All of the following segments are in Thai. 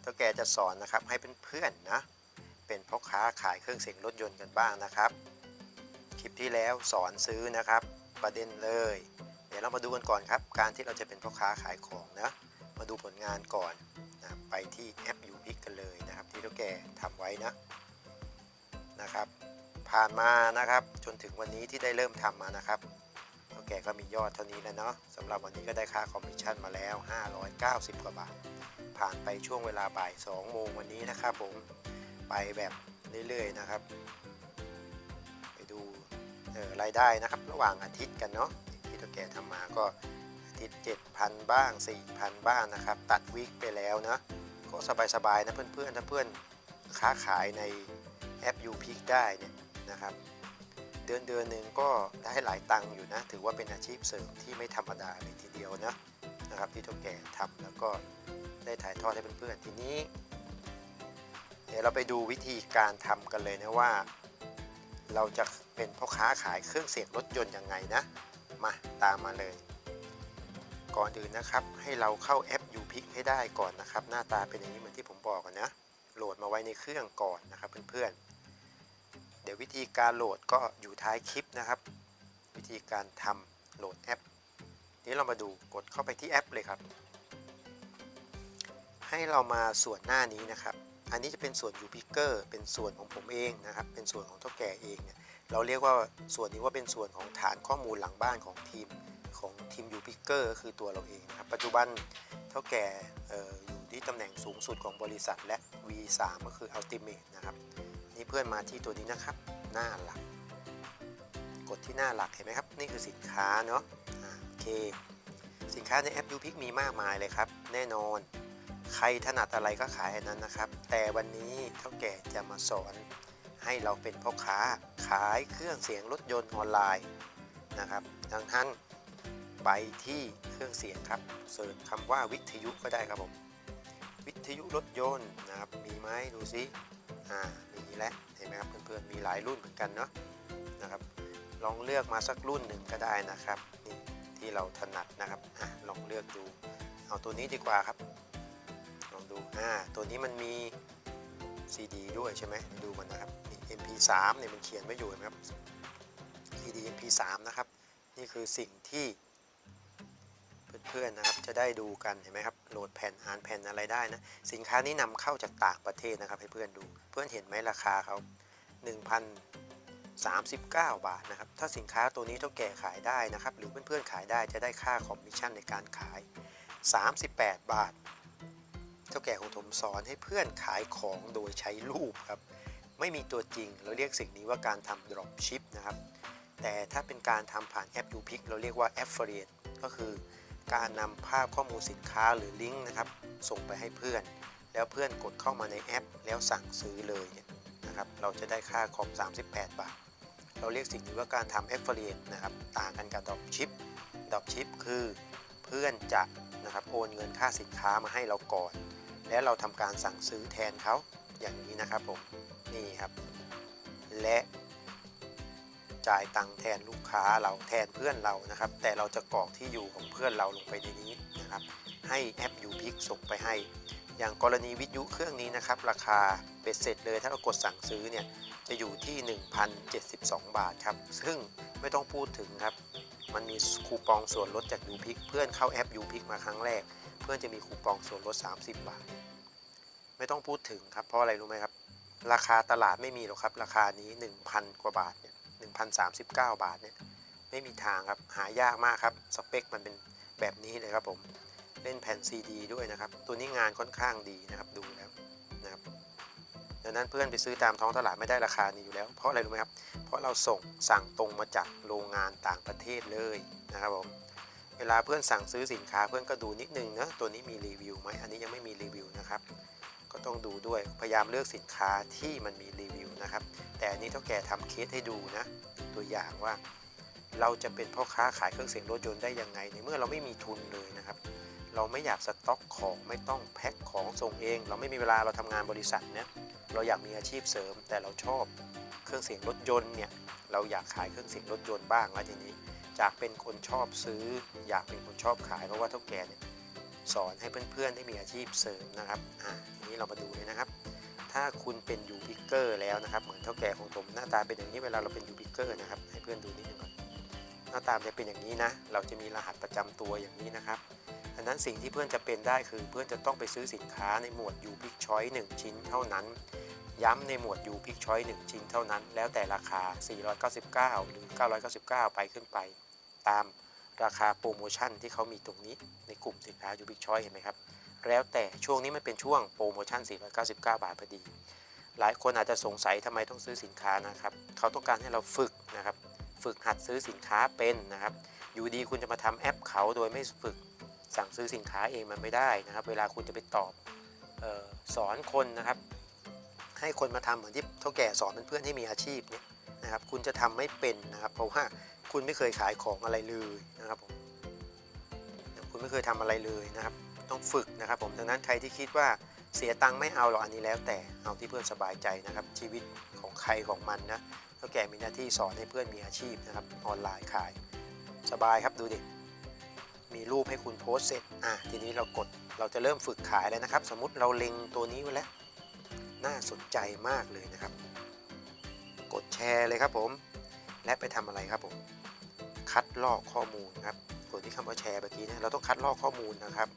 เท่าแกจะสอนนะครับให้เพื่อนๆนะเป็นพ่อค้าขายเครื่องเสียงรถยนต์กันบ้างนะครับ คลิปที่แล้วสอนซื้อนะครับ ประเด็นเลย เดี๋ยวเรามาดูกันก่อนครับ การที่เราจะเป็นพ่อค้าขายของนะมาดูผลงานก่อนนะไปที่แอปยูพิกกันเลยนะครับ ที่เท่าแก่ทำไว้นะนะครับ ผ่านมานะครับจนถึงวันนี้ที่ได้เริ่มทำมานะครับเท่าแกก็มียอดเท่านี้แล้วเนาะสำหรับวันนี้ก็ได้ค่าคอมมิชชั่นมาแล้ว 590 กว่าบาท ผ่านไปช่วงเวลาบ่าย2โมงวันนี้นะครับผมไปแบบเรื่อยๆนะครับ ไปดูออรายได้นะครับระหว่างอาทิตย์กันเนาะที่เท่าแกทำมาก็อาทิตย์ 7,000 บ้าง 4,000 บ้างนะครับ ตัดวิกไปแล้วนะก็สบายๆนะเพื่อนๆถ้าเพื่อนค้าขายในแอป u p i c ได้เนี่ยนะครับ เดือนเดือนหนึ่งก็ได้หลายตังค์อยู่นะ ถือว่าเป็นอาชีพเสริมที่ไม่ธรรมดาเลยทีเดียวนะนะครับที่เท่าแก่ทำแล้วก็ ได้ถ่ายทอดให้เพื่อนๆทีนี้ เดี๋ยวเราไปดูวิธีการทำกันเลยนะว่า เราจะเป็นพ่อค้าขายเครื่องเสียงรถยนต์ยังไงนะ มาตามมาเลย ก่อนอื่นนะครับ ให้เราเข้าแอป u p i c ให้ได้ก่อนนะครับ หน้าตาเป็นอย่างนี้เหมือนที่ผมบอกกันนะโหลดมาไว้ในเครื่องก่อนนะครับเพื่อนๆเดี๋ยววิธีการโหลดก็อยู่ท้ายคลิปนะครับ วิธีการทำโหลดแอปนี้เรามาดูกดเข้าไปที่แอปเลยครับ ให้เรามาส่วนหน้านี้นะครับ อันนี้จะเป็นส่วน u p i c e r เป็นส่วนของผมเองนะครับ เป็นส่วนของเท่าแก่เองเนี่ยเราเรียกว่าส่วนนี้ว่าเป็นส่วนของฐานข้อมูลหลังบ้านของทีมของทีม u p i c e r ก็คือตัวเราเองนะครับ ปัจจุบันเท่าแก่อออยู่ที่ตำแหน่งสูงสุดของบริษัทและ V3 ก็คือ Ultimate นะครับ นี่เพื่อนมาที่ตัวนี้นะครับ หน้าหลัก กดที่หน้าหลักเห็นไหมครับ นี่คือสินค้าเนาะอ่าโอเค สินค้าในแอป u p i c มีมากมายเลยครับ แน่นอน ใครถนัดอะไรก็ขายนนั้นนะครับ แต่วันนี้เท่าแก่จะมาสอนให้เราเป็นพ่อค้าขายเครื่องเสียงรถยนต์ออนไลน์นะครับ ดังนั้นไปที่เครื่องเสียงครับเสิร์ชคำว่าวิทยุก็ได้ครับผม วิทยุรถยนต์นะครับ มีไหมดูซิอ่ามีแล้วเห็นไหมครับเพื่อนๆมีหลายรุ่นเหมือนกันเนาะนะครับลองเลือกมาสักรุ่นหนึ่งก็ได้นะครับนี่ที่เราถนัดนะครับอะลองเลือกดู เอาตัวนี้ดีกว่าครับ ดูอ่าตัวนี้มันมี CD ด้วยใช่ไหมดูมันนะครับ MP3 เนี่ยมันเขียนไว้อยู่นะครับ CD MP3 นะครับ นี่คือสิ่งที่เพื่อนๆนะครับจะได้ดูกันเห็นไหมครับโหลดแผ่นอ่านแผ่นอะไรได้นะสินค้านี้นำเข้าจากต่างประเทศนะครับ ให้เพื่อนดูเพื่อนเห็นไหมราคาเขา1,039 บาทนะครับ ถ้าสินค้าตัวนี้เท่าแก่ขายได้นะครับ หรือเพื่อนๆขายได้จะได้ค่าคอมมิชชั่นในการขาย 38 บาท เท่าแก่ของผมสอนให้เพื่อนขายของโดยใช้รูปครับ ไม่มีตัวจริงเราเรียกสิ่งนี้ว่าการทำ drop ship นะครับ แต่ถ้าเป็นการทำผ่านแอป u p i c เราเรียกว่า affiliate ก็คือการนำภาพข้อมูลสินค้าหรือลิงก์นะครับ ส่งไปให้เพื่อน แล้วเพื่อนกดเข้ามาในแอป แล้วสั่งซื้อเลยเนี่ยนะครับ เราจะได้ค่าคอม 38 บาท เราเรียกสิ่งนี้ว่าการทำ affiliate นะครับ ต่างกันกับ drop ship drop ship คือเพื่อนจะนะครับโอนเงินค่าสินค้ามาให้เราก่อน แล้วเราทำการสั่งซื้อแทนเขาอย่างนี้นะครับผมนี่ครับ และจ่ายตังค์แทนลูกค้าเราแทนเพื่อนเรานะครับ แต่เราจะกรอกที่อยู่ของเพื่อนเราลงไปในนี้นะครับ ให้แอป u p i c ส่งไปให้ อย่างกรณีวิทยุเครื่องนี้นะครับ ราคาเป็ดเสร็จเลยถ้าเรากดสั่งซื้อเนี่ยจะอยู่ที่ 1,072 บาทครับ ซึ่งไม่ต้องพูดถึงครับ มันมีคูปองส่วนลดจาก u p i c เพื่อนเข้าแอป u p i c มาครั้งแรก เพื่อนจะมีคูปองส่วนลด 30 บาท ไม่ต้องพูดถึงครับ เพราะอะไรรู้ไหมครับ ราคาตลาดไม่มีหรอกครับ ราคานี้ 1,000 กว่าบาทเนี่ย1,039 บาทเนี่ยไม่มีทางครับ หายากมากครับ สเปคมันเป็นแบบนี้เลยครับผม เล่นแผ่นซีดีด้วยนะครับ ตัวนี้งานค่อนข้างดีนะครับ ดูแล้วนะครับดังนั้นเพื่อนไปซื้อตามท้องตลาดไม่ได้ราคานี้อยู่แล้ว เพราะอะไรรู้ไหมครับ เพราะเราส่งสั่งตรงมาจากโรงงานต่างประเทศเลยนะครับผม เวลาเพื่อนสั่งซื้อสินค้าเพื่อนก็ดูนิดนึงนะตัวนี้มีรีวิวไหมอันนี้ยังไม่มีรีวิวนะครับ ก็ต้องดูด้วยพยายามเลือกสินค้าที่มันมีรีวิวนะครับ แต่อันนี้เท่าแก่ทำเคสให้ดูนะตัวอย่างว่า เราจะเป็นพ่อค้าขายเครื่องเสียงรถยนต์ได้ยังไงในเมื่อเราไม่มีทุนเลยนะครับ เราไม่อยากสต็อกของไม่ต้องแพ็คของส่งเอง เราไม่มีเวลาเราทำงานบริษัทเนี่ยเราอยากมีอาชีพเสริม แต่เราชอบเครื่องเสียงรถยนต์เนี่ยเราอยากขายเครื่องเสียงรถยนต์บ้างแล้วทีนี้ จากเป็นคนชอบซื้อ อยากเป็นคนชอบขายเพราะว่าเท่าแก่เนี่ยสอนให้เพื่อนๆได้มีอาชีพเสริมนะครับอ่าทีนี้เรามาดูเลยนะครับ ถ้าคุณเป็นยูพิกเกอร์แล้วนะครับ เหมือนเท่าแก่ของผมหน้าตาเป็นอย่างนี้เวลาเราเป็นยูพิกเกอร์นะครับให้เพื่อนดูนิดนึงก่อนหน้าตาจะเป็นอย่างนี้นะ เราจะมีรหัสประจำตัวอย่างนี้นะครับดังนั้นสิ่งที่เพื่อนจะเป็นได้คือเพื่อนจะต้องไปซื้อสินค้าในหมวดยูพิกชอยหนึ่งชิ้นเท่านั้น ย้ำในหมวดยูพิกชอยหนึ่งชิ้นเท่านั้น แล้วแต่ราคา 499 หรือ 999 ไปขึ้นไป ตามราคาโปรโมชั่นที่เขามีตรงนี้ในกลุ่มสินค้ายูพิกชอยเห็นไหมครับ แล้วแต่ช่วงนี้มันเป็นช่วงโปรโมชั่น 499 บาทพอดี หลายคนอาจจะสงสัยทำไมต้องซื้อสินค้านะครับ เขาต้องการให้เราฝึกนะครับ ฝึกหัดซื้อสินค้าเป็นนะครับ อยู่ดีคุณจะมาทำแอปเขาโดยไม่ฝึกสั่งซื้อสินค้าเองมันไม่ได้นะครับ เวลาคุณจะไปตอบออสอนคนนะครับ ให้คนมาทำเหมือนที่เท่าแก่สอนเพื่อนให้มีอาชีพเนี่ยนะครับคุณจะทำไม่เป็นนะครับ เพราะว่าคุณไม่เคยขายของอะไรเลยนะครับผมคุณไม่เคยทำอะไรเลยนะครับ ต้องฝึกนะครับผมดังนั้นใครที่คิดว่าเสียตังค์ไม่เอาหรอกอันนี้แล้วแต่เอาที่เพื่อนสบายใจนะครับ ชีวิตของใครของมันนะเท่าแก่มีหน้าที่สอนให้เพื่อนมีอาชีพนะครับออนไลน์ขาย สบายครับดูดิมีรูปให้คุณโพสเสร็จอะทีนี้เรากดเราจะเริ่มฝึกขายแล้วนะครับ สมมุติเราเล็งตัวนี้ไว้แล้ว น่าสนใจมากเลยนะครับ กดแชร์เลยครับผม และไปทำอะไรครับผม คัดลอกข้อมูลครับกดที่คำว่าแชร์เมื่อกี้นะเราต้องคัดลอกข้อมูลนะครับ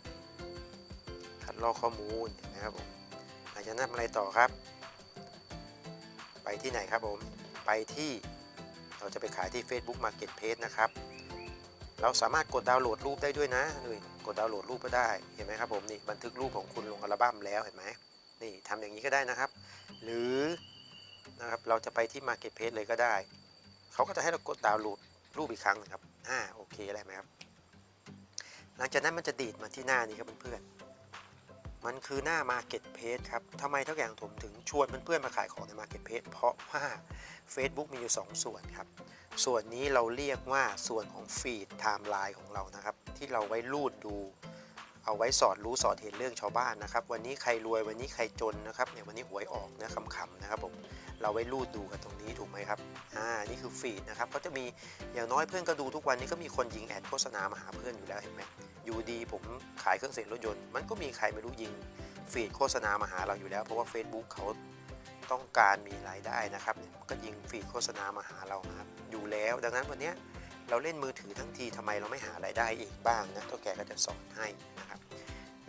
คัดลอกข้อมูลเห็นไหมครับผมหลังจากนั้นทำอะไรต่อครับ ไปที่ไหนครับผม ไปที่เราจะไปขายที่ Facebook Marketplace นะครับ เราสามารถกดดาวน์โหลดรูปได้ด้วยนะนี่กดดาวน์โหลดรูปก็ได้ เห็นไหมครับผมนี่บันทึกรูปของคุณลงอัลบั้มแล้วเห็นไหม นี่ทำอย่างนี้ก็ได้นะครับ หรือนะครับเราจะไปที่ Marketplace เลยก็ได้ เขาก็จะให้เรากดดาวน์โหลดรูปอีกครั้งนะครับอ่าโอเคได้ไหมครับ หลังจากนั้นมันจะดีดมาที่หน้านี้ครับเพื่อนๆมันคือหน้า Marketplace ครับทำไมเท่าแก่ของผมถึงชวนเพื่อนๆมาขายของใน Marketplace เพราะว่า Facebook มีอยู่ 2 ส่วนครับ ส่วนนี้เราเรียกว่าส่วนของฟีดไทม์ไลน์ของเรานะครับ ที่เราไว้รูดดู เอาไว้สอดรู้สอดเห็นเรื่องชาวบ้านนะครับ วันนี้ใครรวยวันนี้ใครจนนะครับเนี่ยวันนี้หวยออกนะคำๆนะครับผมเราไว้รูดดูกันตรงนี้ถูกไหมครับอ่านี่คือฟีดนะครับก็จะมีอย่างน้อยเพื่อนก็ดูทุกวันนี้ก็มีคนยิงแอดโฆษณามาหาเพื่อนอยู่แล้วเห็นไหมอยู่ดีผมขายเครื่องเสียงรถยนต์มันก็มีใครไม่รู้ยิงฟีดโฆษณามาหาเราอยู่แล้ว เพราะว่า Facebook เขาต้องการมีรายได้นะครับก็ยิงฟีดโฆษณามาหาเราครับอยู่แล้ว ดังนั้นวันนี้ เราเล่นมือถือทั้งทีทำไมเราไม่หารายได้เองบ้างนะตัวแกก็จะสอนให้นะครับ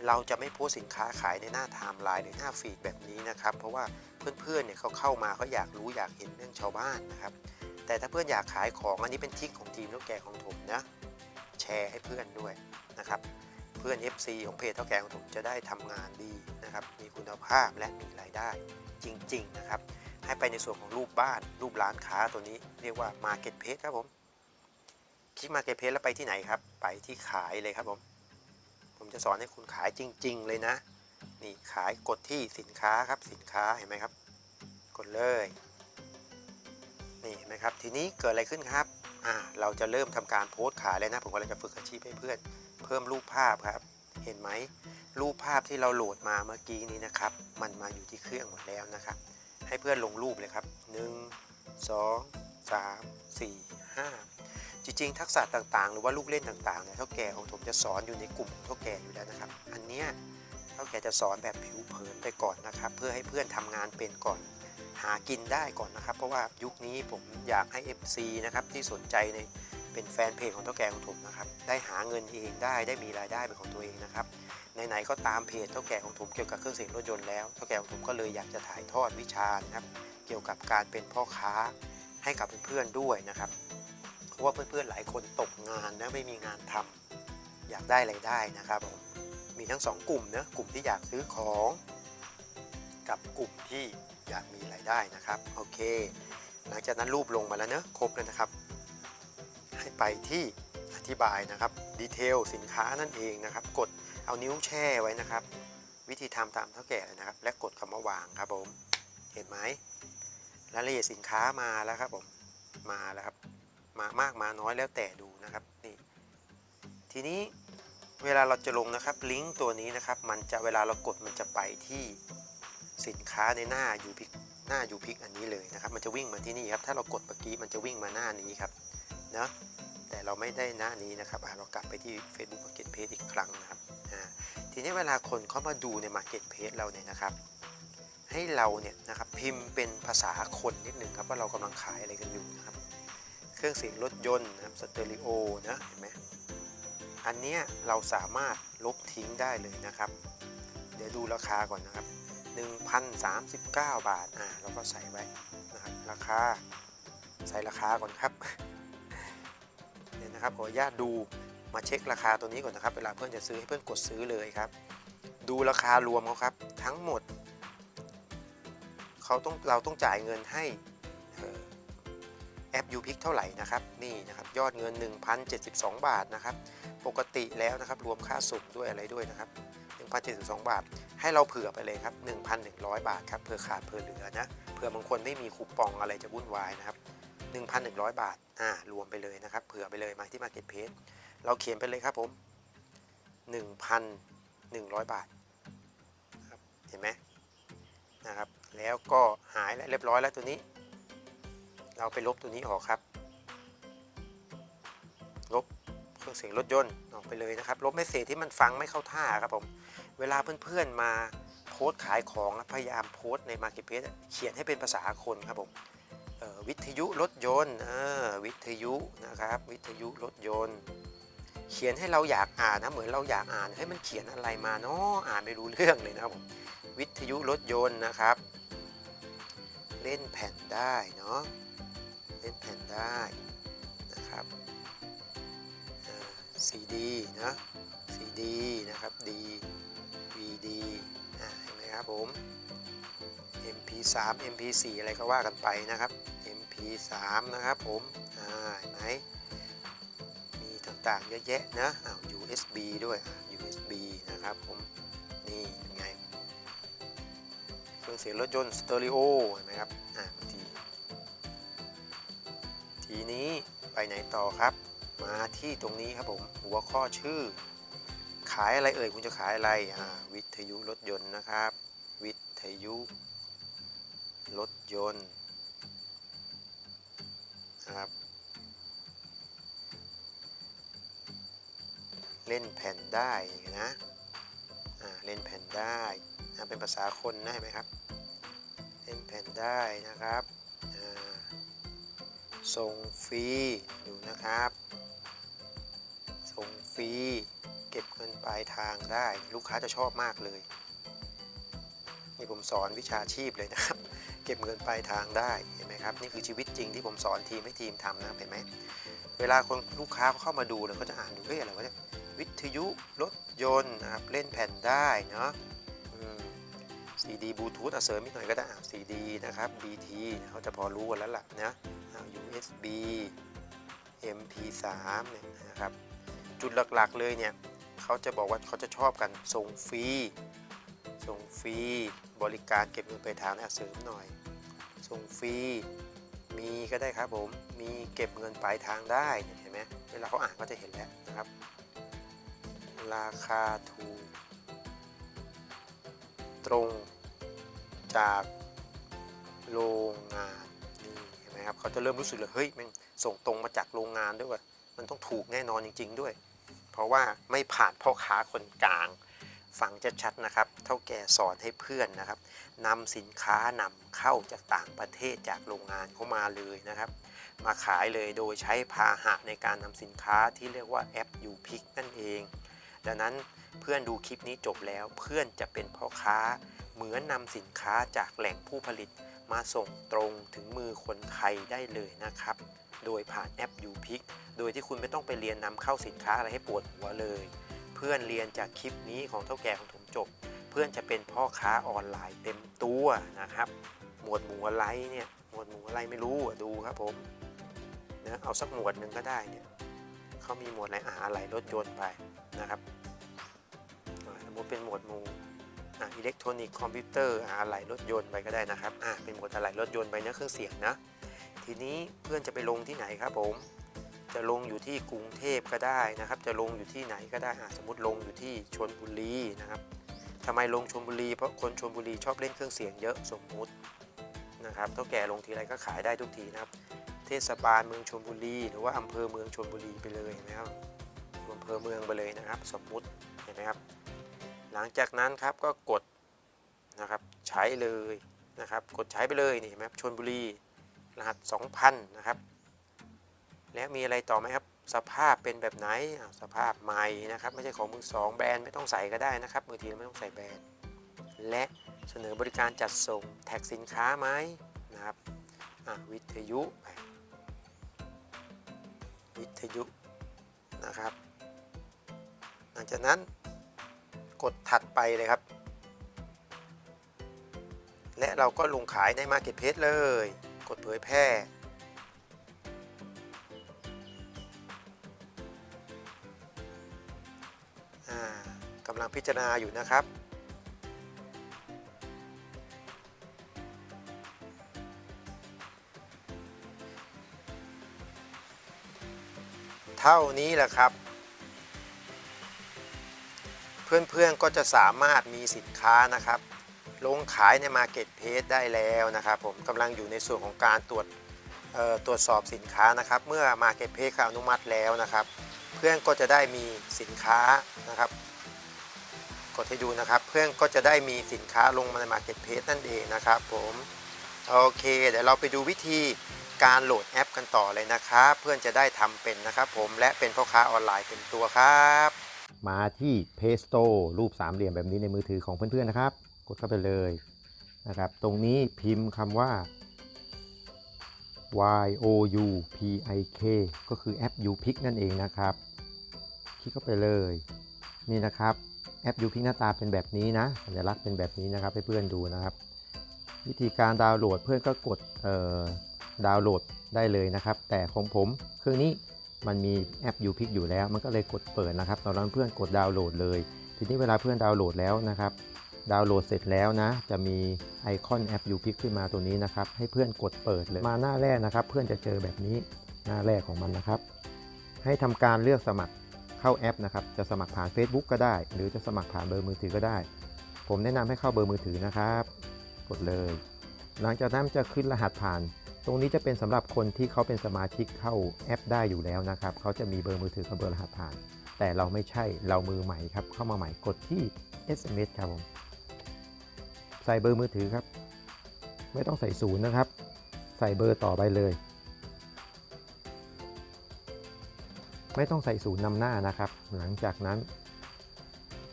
เราจะไม่โพสสินค้าขายในหน้าไทม์ไลน์หรือหน้าฟีดแบบนี้นะครับ เพราะว่าเพื่อนๆเนี่ยเขาเข้ามาเขาอยากรู้อยากเห็นเรื่องชาวบ้านนะครับ แต่ถ้าเพื่อนอยากขายของอันนี้เป็นทิคของทีมเท่าแก่ของผมนะแชร์ให้เพื่อนด้วยนะครับเพื่อน FC ของเพจเท่าแก่ของผมจะได้ทำงานดีนะครับ มีคุณภาพและมีรายได้จริง ๆ นะครับ ให้ไปในส่วนของรูปบ้าน รูปร้านค้าตัวนี้เรียกว่า Marketplace ครับผม คลิก Marketplace แล้วไปที่ไหนครับ ไปที่ขายเลยครับผม ผมจะสอนให้คุณขายจริง ๆ เลยนะ นี่ขายกดที่สินค้าครับสินค้าเห็นไหมครับ กดเลย นี่เห็นไหมครับ ทีนี้เกิดอะไรขึ้นครับอ่าเราจะเริ่มทำการโพสต์ขายเลยนะ ผมกำลังจะฝึกอาชีพให้เพื่อน เพิ่มรูปภาพครับ เห็นไหมรูปภาพที่เราโหลดมาเมื่อกี้นี้นะครับ มันมาอยู่ที่เครื่องหมดแล้วนะครับ ให้เพื่อนลงรูปเลยครับ 1 2 3 4 5 จริงๆ ทักษะต่างๆ หรือว่าลูกเล่นต่างๆเนี่ยเท่าแก่ของผมจะสอนอยู่ในกลุ่มเท่าแก่อยู่แล้วนะครับ อันเนี้ยเท่าแก่จะสอนแบบผิวเผินไปก่อนนะครับ เพื่อให้เพื่อนทำงานเป็นก่อน หากินได้ก่อนนะครับ เพราะว่ายุคนี้ผมอยากให้ FC นะครับที่สนใจในเป็นแฟนเพจของเท่าแก่ของผมนะครับ ได้หาเงินเองได้ได้มีรายได้เป็นของตัวเองนะครับไหนๆก็ตามเพจเท่าแก่ของผมเกี่ยวกับเครื่องเสียงรถยนต์แล้วเท่าแก่ของผมก็เลยอยากจะถ่ายทอดวิชานะครับ เกี่ยวกับการเป็นพ่อค้าให้กับเพื่อนๆด้วยนะครับ ว่าเพื่อนๆหลายคนตกงานนะไม่มีงานทำอยากได้ไรายได้นะครับผมมีทั้งสองกลุ่มนะกลุ่มที่อยากซื้อของ กับกลุ่มที่อยากมีรายได้นะครับโอเค หลังจากนั้นรูปลงมาแล้วเนอะครบแล้วนะครับ ให้ไปที่อธิบายนะครับดีเทลสินค้านั่นเองนะครับ กดเอานิ้วแช่ไว้นะครับ วิธีทำตามเท่าแก่เลยนะครับ และกดคำว่าวางครับผมเห็นไหมรายละเอียดสินค้ามาแล้วครับผมมาแล้วครับ มามากมาน้อยแล้วแต่ดูนะครับนี่ทีนี้เวลาเราจะลงนะครับลิงก์ตัวนี้นะครับ มันจะเวลาเรากดมันจะไปที่สินค้าในหน้ายูพิกหน้ายูพิกอันนี้เลยนะครับ มันจะวิ่งมาที่นี่ครับ ถ้าเรากดเมื่อกี้มันจะวิ่งมาหน้านี้ครับนะแต่เราไม่ได้หน้านี้นะครับเรากลับไปที่ Facebook Marketplace อีกครั้งนะครับทีนี้เวลาคนเข้ามาดูใน Marketplace เราเนี่ยนะครับ ให้เราเนี่ยนะครับพิมพ์เป็นภาษาคนนิดหนึ่งครับว่าเรากำลังขายอะไรกันอยู่นะครับ เครื่องเสียงรถยนต์นะครับสเตอริโอนะเห็นไหมอันนี้เราสามารถลบทิ้งได้เลยนะครับ เดี๋ยวดูราคาก่อนนะครับ 1,039 บาทอ่าเราก็ใส่ไว้นะครับราคาใส่ราคาก่อนครับเดี๋ยวนะครับขออนุญาตดูมาเช็คราคาตัวนี้ก่อนนะครับ เวลาเพื่อนจะซื้อให้เพื่อนกดซื้อเลยครับ ดูราคารวมเขาครับทั้งหมดเขาต้องเราต้องจ่ายเงินให้ แอป u p i c เท่าไหร่นะครับนี่นะครับยอดเงิน 1,072 บาทนะครับปกติแล้วนะครับรวมค่าส่งด้วยอะไรด้วยนะครับ1,072 บาท ให้เราเผื่อไปเลยครับ 1,100 บาทครับเผื่อขาดเผื่อเหลือนะเผื่อบางคนไม่มีคูปองอะไรจะวุ่นวายนะครับ1,100 บาทอ่ารวมไปเลยนะครับเผื่อไปเลยมาที่ Market Page เราเขียนไปเลยครับผม 1,100 บาทนะครับเห็นไหมนะครับแล้วก็หายแล้วเรียบร้อยแล้วตัวนี้ เราไปลบตัวนี้ออกครับ ลบเครื่องเสียงรถยนต์ออกไปเลยนะครับ ลบเมสเซจที่มันฟังไม่เข้าท่าครับผม เวลาเพื่อนๆมาโพสขายของพยายามโพสใน Marketplace เขียนให้เป็นภาษาคนครับผมวิทยุรถยนต์วิทยุนะครับวิทยุรถยนต์ เขียนให้เราอยากอ่านนะเหมือนเราอยากอ่านให้มันเขียนอะไรมาเนาะอ่านไม่รู้เรื่องเลยนะครับผมวิทยุรถยนต์นะครับ เล่นแผ่นได้เนาะ เล่นแผ่นได้นะครับซีดีนะซีดีนะครับดี VD อ่าเห็นไหมครับผม MP3 MP4 อะไรก็ว่ากันไปนะครับ MP3 นะครับผมอ่าเห็นไหมมีต่างๆเยอะแยะนะอ้าว USB ด้วยอะ USB นะครับผม นี่เป็นไงเครื่องเสียงรถยนต์สเตอริโอเห็นไหมครับ นี้ไปไหนต่อครับ มาที่ตรงนี้ครับผมหัวข้อชื่อ ขายอะไรเอ่ยคุณจะขายอะไรอ่าวิทยุรถยนต์นะครับ วิทยุรถยนต์ครับเล่นแผ่นได้นะอ่าเล่นแผ่นได้นะเป็นภาษาคนนะเห็นไหมครับ เล่นแผ่นได้นะครับ ส่งฟรีดูนะครับ ส่งฟรีเก็บเงินปลายทางได้ลูกค้าจะชอบมากเลยนี่ผมสอนวิชาชีพเลยนะครับ เก็บเงินปลายทางได้เห็นไหมครับนี่คือชีวิตจริงที่ผมสอนทีมให้ทีมทำนะเห็นไหมเวลาคนลูกค้าเขาเข้ามาดูแล้วก็จะอ่านดูเฮ้ยอะไรวะเนี่ยวิทยุรถยนต์นะครับเล่นแผ่นได้เนาะ ซีดีบลูทูธเสริมนิดหน่อยก็ได้ซีดีนะครับ BT เขาจะพอรู้กันแล้วล่ะนะอ่า USB MP3 เนี่ยนะครับ จุดหลักๆเลยเนี่ยเขาจะบอกว่าเขาจะชอบกันส่งฟรีส่งฟรีบริการเก็บเงินปลายทางนะเสริมหน่อยส่งฟรีมีก็ได้ครับผมมีเก็บเงินปลายทางได้เห็นไหมเวลาเขาอ่านก็จะเห็นแล้วนะครับ ราคาถูกตรง จากโรงงานนี่เห็นไหมครับเขาจะเริ่มรู้สึกเลยเฮ้ยแม่งส่งตรงมาจากโรงงานด้วยว่ะมันต้องถูกแน่นอนจริง ๆ ด้วย เพราะว่าไม่ผ่านพ่อค้าคนกลางฟังชัดๆนะครับ เท่าแก่สอนให้เพื่อนนะครับนำสินค้านำเข้าจากต่างประเทศจากโรงงานเข้ามาเลยนะครับ มาขายเลยโดยใช้พาหะในการนำสินค้าที่เรียกว่าแอป u p i c นั่นเอง ดังนั้นเพื่อนดูคลิปนี้จบแล้วเพื่อนจะเป็นพ่อค้า เหมือนนำสินค้าจากแหล่งผู้ผลิตมาส่งตรงถึงมือคนไทยได้เลยนะครับ โดยผ่านแอป u p i c โดยที่คุณไม่ต้องไปเรียนนำเข้าสินค้าอะไรให้ปวดหัวเลย เพื่อนเรียนจากคลิปนี้ของเท่าแก่ของผมจบ เพื่อนจะเป็นพ่อค้าออนไลน์เต็มตัวนะครับ หมวดหมู่อะไรเนี่ยหมวดหมู่อะไรไม่รู้ดูครับผมนะเอาสักหมวดหนึ่งก็ได้เนี่ยเขามีหมวดอะไรอ่าอะไรรถยนต์ไปนะครับอ่าสมมติเป็นหมวดหมู่ อ่าอิเล็กทรอนิกส์คอมพิวเตอร์อ่าอะไรถยนต์ไปก็ได้นะครับอ่าเป็นหมวดอะไรรถยนต์ไปนะเครื่องเสียงนะ ทีนี้เพื่อนจะไปลงที่ไหนครับผม จะลงอยู่ที่กรุงเทพก็ได้นะครับ จะลงอยู่ที่ไหนก็ได้อะสมมติลงอยู่ที่ชนบุรีนะครับทำไมลงชนบุรี เพราะคนชนบุรีชอบเล่นเครื่องเสียงเยอะสมมุตินะครับเท่าแก่ลงทีไรก็ขายได้ทุกทีนะครับ เทศบาลเมืองชลบุรี หรือว่าอำเภอเมืองชลบุรีไปเลยนะครับอำเภอเมืองไปเลยนะครับ สมมุติ หลังจากนั้นครับก็กดนะครับใช้เลยนะครับ กดใช้ไปเลยนี่เห็นไหมครับชลบุรีรหัส 2,000 นะครับ แล้วมีอะไรต่อไหมครับ สภาพเป็นแบบไหนสภาพใหม่นะครับ ไม่ใช่ของมือสองแบรนด์ไม่ต้องใส่ก็ได้นะครับบางทีเราไม่ต้องใส่แบรนด์ และเสนอบริการจัดส่งแท็กสินค้าไหมนะครับวิทยุไปวิทยุนะครับ หลังจากนั้น กดถัดไปเลยครับ และเราก็ลงขายใน Marketplace เลย กดเผยแพร่ กำลังพิจารณาอยู่นะครับเท่านี้แหละครับ เพื่อนๆก็จะสามารถมีสินค้านะครับ ลงขายใน Marketplace ได้แล้วนะครับผมกำลังอยู่ในส่วนของการตรวจตรวจสอบสินค้านะครับ เมื่อ Marketplace เขาอนุมัติแล้วนะครับ เพื่อนก็จะได้มีสินค้านะครับ กดให้ดูนะครับ เพื่อนก็จะได้มีสินค้าลงมาใน Marketplace นั่นเองนะครับ ผมโอเค เดี๋ยวเราไปดูวิธีการโหลดแอปกันต่อเลยนะครับ เพื่อนจะได้ทำเป็นนะครับ ผมและเป็นพ่อค้าออนไลน์เป็นตัวครับ มาที่ Play Store รูปสามเหลี่ยมแบบนี้ในมือถือของเพื่อนๆนะครับ กดเข้าไปเลยนะครับ ตรงนี้พิมพ์คำว่า y o u p i k ก็คือแอป u p i c นั่นเองนะครับ คลิกเข้าไปเลย นี่นะครับ แอป u p i c หน้าตาเป็นแบบนี้นะสัญลักษณ์เป็นแบบนี้นะครับให้เพื่อนดูนะครับ วิธีการดาวน์โหลดเพื่อนก็กดเอ่อดาวน์โหลดได้เลยนะครับ แต่ของผมเครื่องนี้ มันมีแอป u p i c อยู่แล้ว มันก็เลยกดเปิดนะครับ ตอนนั้นเพื่อนกดดาวน์โหลดเลย ทีนี้เวลาเพื่อนดาวน์โหลดแล้วนะครับ ดาวน์โหลดเสร็จแล้วนะ จะมีไอคอนแอป u p i c ขึ้นมาตัวนี้นะครับ ให้เพื่อนกดเปิดเลย มาหน้าแรกนะครับ เพื่อนจะเจอแบบนี้หน้าแรกของมันนะครับ ให้ทำการเลือกสมัครเข้าแอปนะครับ จะสมัครผ่าน Facebook ก็ได้ หรือจะสมัครผ่านเบอร์มือถือก็ได้ ผมแนะนำให้เข้าเบอร์มือถือนะครับ กดเลย หลังจากนั้นจะขึ้นรหัสผ่าน ตรงนี้จะเป็นสำหรับคนที่เขาเป็นสมาชิกเข้าแอปได้อยู่แล้วนะครับเขาจะมีเบอร์มือถือกับเบอร์รหัสผ่าน แต่เราไม่ใช่เรามือใหม่ครับเข้ามาใหม่กดที่ SMS ครับผมใส่เบอร์มือถือครับ ไม่ต้องใส่ศูนย์นะครับ ใส่เบอร์ต่อไปเลย ไม่ต้องใส่ศูนย์นำหน้านะครับ หลังจากนั้น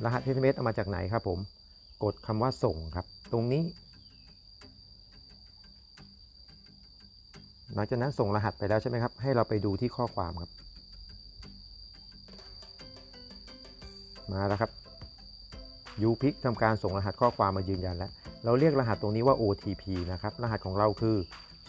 รหัส SMS เอามาจากไหนครับผม กดคำว่าส่งครับ ตรงนี้ หลังจากนั้นส่งรหัสไปแล้วใช่ไหมครับ ให้เราไปดูที่ข้อความครับ มาแล้วครับยูพิกทำการส่งรหัสข้อความมายืนยันแล้ว เราเรียกรหัสตรงนี้ว่า OTP นะครับ รหัสของเราคือ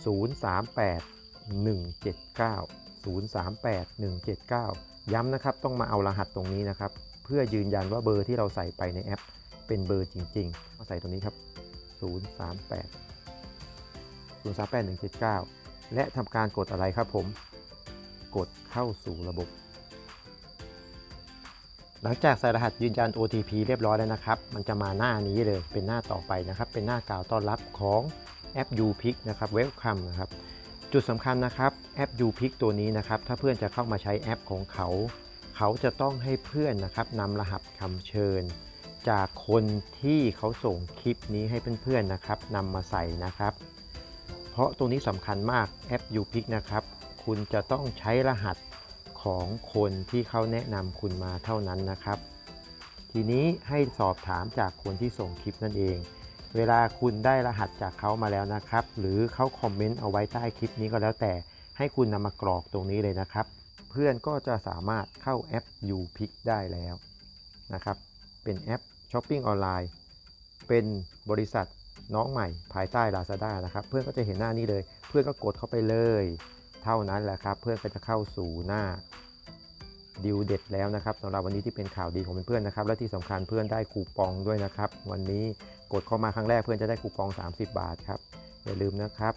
038179 038179 ย้ำนะครับ ต้องมาเอารหัสตรงนี้นะครับ เพื่อยืนยันว่าเบอร์ที่เราใส่ไปในแอป เป็นเบอร์จริงๆเอาใส่ตรงนี้ครับ 038 038179 และทำการกดอะไรครับผม กดเข้าสู่ระบบ หลังจากใส่รหัสยืนยัน OTP เรียบร้อยแล้วนะครับ มันจะมาหน้านี้เลยเป็นหน้าต่อไปนะครับ เป็นหน้ากล่าวต้อนรับของแอป u p i c นะครับ Welcome นะครับ จุดสำคัญนะครับแอป u p i c ตัวนี้นะครับ ถ้าเพื่อนจะเข้ามาใช้แอปของเขา เขาจะต้องให้เพื่อนนะครับนำรหัสคำเชิญ จากคนที่เขาส่งคลิปนี้ให้เพื่อนๆนะครับนำมาใส่นะครับ เพราะตรงนี้สำคัญมากแอป u p i c นะครับ คุณจะต้องใช้รหัสของคนที่เขาแนะนำคุณมาเท่านั้นนะครับ ทีนี้ให้สอบถามจากคนที่ส่งคลิปนั่นเอง เวลาคุณได้รหัสจากเขามาแล้วนะครับ หรือเขาคอมเมนต์เอาไว้ใต้คลิปนี้ก็แล้วแต่ ให้คุณนำมากรอกตรงนี้เลยนะครับ เพื่อนก็จะสามารถเข้าแอป u p i c ได้แล้วนะครับ เป็นแอปช้อปปิ้งออนไลน์ เป็นบริษัท น้องใหม่ภายใต้ Lazada นะครับ เพื่อนก็จะเห็นหน้านี้เลย เพื่อนก็กดเข้าไปเลย เท่านั้นแหละครับ เพื่อนก็จะเข้าสู่หน้าดิวเด็ดแล้วนะครับสำหรับวันนี้ที่เป็นข่าวดีของเพื่อนๆนะครับและที่สำคัญเพื่อนได้คูปองด้วยนะครับ วันนี้กดเข้ามาครั้งแรกเพื่อนจะได้คูปอง 30 บาทครับอย่าลืมนะครับ